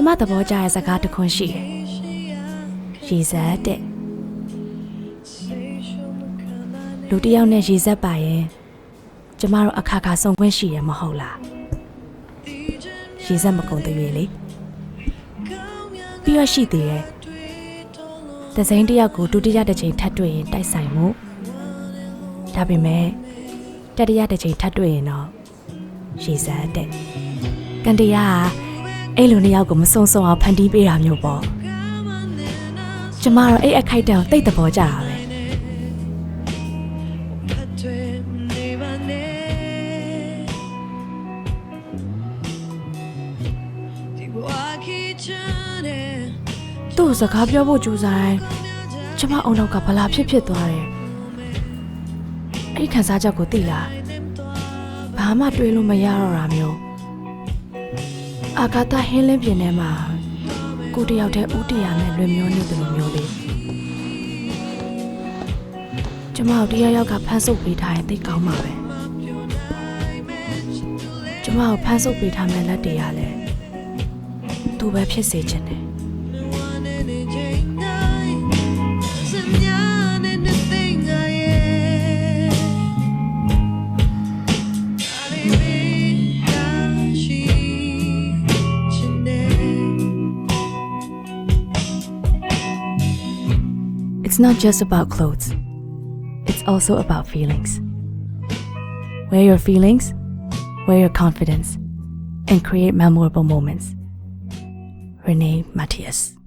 ကျမသဘောကျတဲ့စကားတစ်ခွန်းရှိတယ်ရေစက်တဲ့လူတစ်ယောက်နဲ့ရေစက်ပါရင်ကျမတို့အခါခါစုံခွင့်ရှိရမဟုတ်လားရေစက်မကုန်သေးရေလေပြီးတော့ရှိသေးတယ်တစိမ့်တစ်ယောက်ကိုဒုတိယတစ်ချိန်ထပ်တွေ့ရင်တိုက်ဆိုင်မှုဒါပေမဲ့တတိယတစ်ချိန်ထပ်တွေ့ရင်တော့ရေစက်တဲ့ကန်တရားက အဲ့လိုနှစ်ယောက်ကိုမစုံစုံအောင်ဖန်တီးပေးတာမျိုးပေါ့ကျမတော့အဲ့အခိုက်အတန့်ကိုတိတ်သဘောကျတာပဲသူ့ကိုစကားပြောဖို့ကြိုးစားတိုင်းကျမအုံနောက်ကဘလာဖြစ်ဖြစ်သွားတယ်အဲ့ဒီခံစားချက်ကိုသိလားဘာမှတွေးလို့မရတော့တာမျိုး အာဂါသဟင်းလင်းပြင်းထဲမှာကိုတယောက်တည်းဥတီယာနဲ့လွင်မျောနေတယ်လို့မျိုးလေးကျမတို့တယောက်ယောက်ကဖမ်းဆုပ်ပေးထားရင်သိကောင်းမှာပဲကျမကိုဖမ်းဆုပ်ပေးထားမဲ့လက်တွေကလည်းသူပဲဖြစ်စေချင်တယ် It's not just about clothes. It's also about feelings. Wear your feelings, wear your confidence, and create memorable moments. Renee Matthias